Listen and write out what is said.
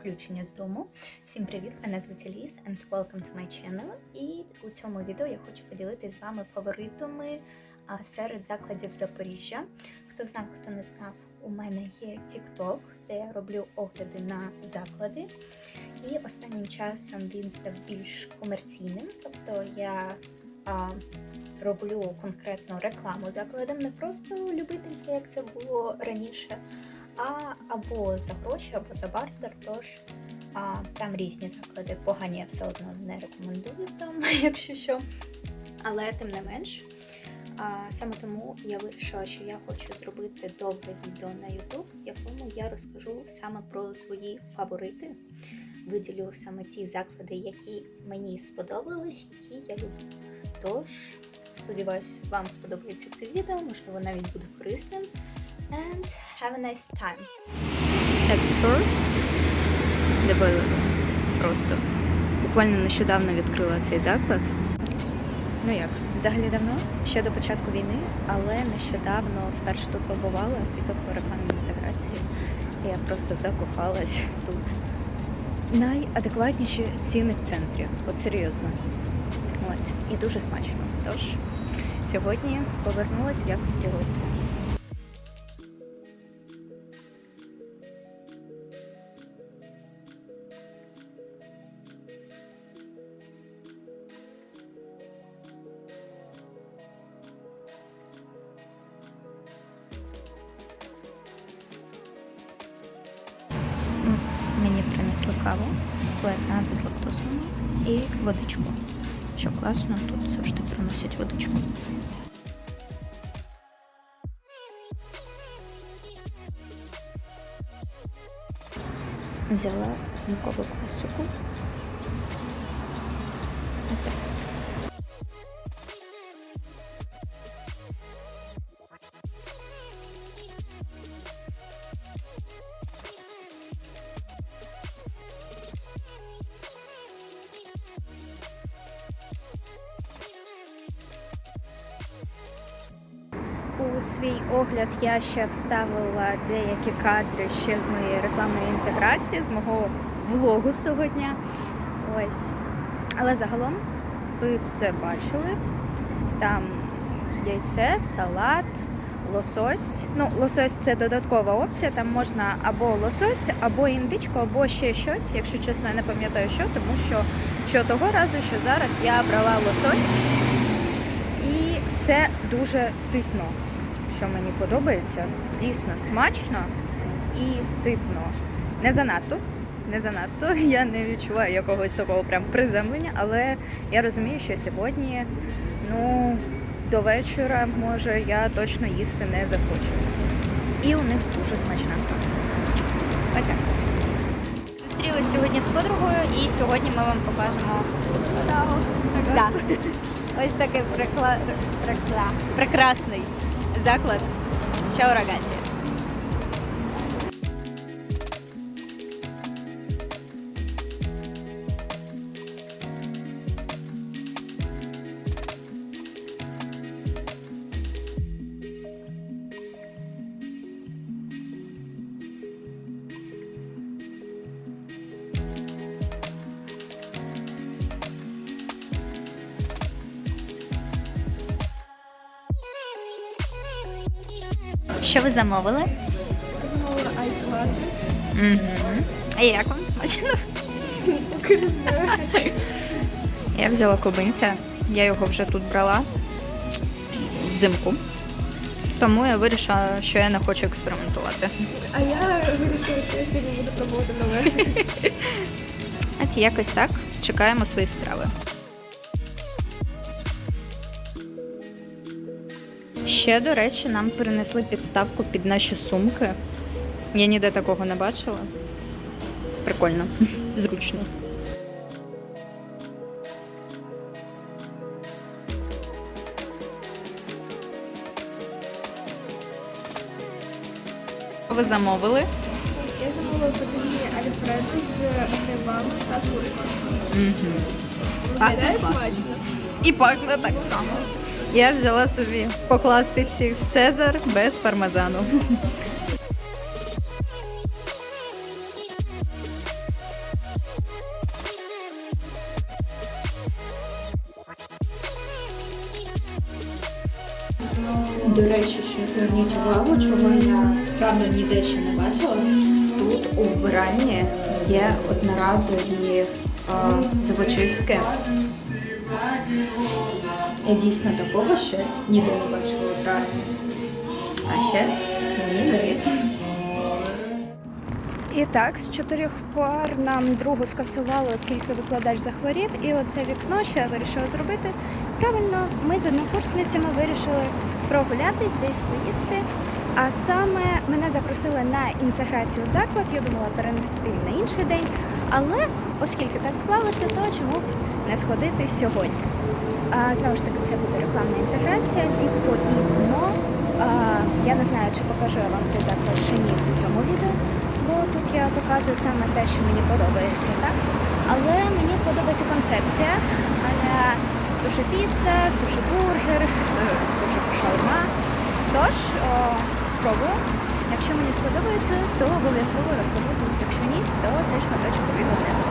включення з дому. Всім привіт! Мене звуть Еліс and welcome to my channel. І у цьому відео я хочу поділитися з вами фаворитами серед закладів Запоріжжя. Хто знав, хто не знав, у мене є TikTok, де я роблю огляди на заклади. І останнім часом він став більш комерційним, тобто я а, роблю конкретну рекламу закладам, не просто любительське, як це було раніше, а або за гроші, або за бартер. Тож а, там різні заклади. Погані я все одно не рекомендую там, якщо що. Але тим не менш. А, саме тому я вирішила, що я хочу зробити довге відео на YouTube, в якому я розкажу саме про свої фаворити. Виділю саме ті заклади, які мені сподобались, які я люблю. Тож, сподіваюсь, вам сподобається це відео, можливо, навіть буде корисним. And have a nice time. At first, дивили просто. Буквально нещодавно відкрила цей заклад. Ну як, взагалі давно, ще до початку війни, але нещодавно вперше тут побувала і тобто рекламної інтеграції. Я просто закохалась тут. Найадекватніші ціни в центрі, от серйозно. От, і дуже смачно. Тож сьогодні повернулась в якості гостя. Каву, флетна безлактозну і водичку. Що класно, тут завжди приносять водичку. Взяла мукову класику. Отак. Свій огляд я ще вставила деякі кадри ще з моєї рекламної інтеграції, з мого влогу з того дня. Ось. Але загалом ви все бачили. Там яйце, салат, лосось. Ну, лосось це додаткова опція. Там можна або лосось, або індичку, або ще щось. Якщо чесно, я не пам'ятаю що, тому що що того разу, що зараз я брала лосось. Це дуже ситно, що мені подобається. Дійсно смачно і ситно. Не занадто, не занадто. Я не відчуваю якогось такого прям приземлення, але я розумію, що сьогодні, ну, до вечора, може, я точно їсти не захочу. І у них дуже смачна. Отак. Зустрілись сьогодні з подругою і сьогодні ми вам покажемо Да. Ось такий прикла... прикла... прекрасний заклад Чао Рагасіас. Що ви замовили? Замовила айс-латте. Угу. А як вам смачно? Я взяла кубинця, я його вже тут брала взимку. Тому я вирішила, що я не хочу експериментувати. А я вирішила, що я сьогодні буду пробувати нове. От якось так. Чекаємо свої страви. Ще, до речі, нам перенесли підставку під наші сумки. Я ніде такого не бачила. Прикольно, зручно. Ви замовили? Я замовила подвійні альфреди з грибами та куркою. Угу. Виглядає смачно. І пахне так само. Я взяла собі по класиці Цезар без пармезану. До речі, що зверніть увагу, чого я правда ніде ще не бачила. Тут у вбиранні є одноразові е, зубочистки. Я дійсно такого ще ніде не бачила у травні. А ще ніде. І так, з чотирьох пар нам другу скасували, оскільки викладач захворів. І оце вікно, що я вирішила зробити. Правильно, ми з однокурсницями вирішили прогулятись, десь поїсти. А саме мене запросили на інтеграцію заклад, я думала перенести на інший день. Але оскільки так склалося, то чому б не сходити сьогодні? А, знову ж таки, це буде рекламна інтеграція, відповідно. Я не знаю, чи покажу я вам цей заклад чи ні в цьому відео, бо тут я показую саме те, що мені подобається, так? Але мені подобається концепція аля суші піца, суші бургер, суші шаурма. Тож, о, спробую. Якщо мені сподобається, то обов'язково розкажу то цей шматочок від одне.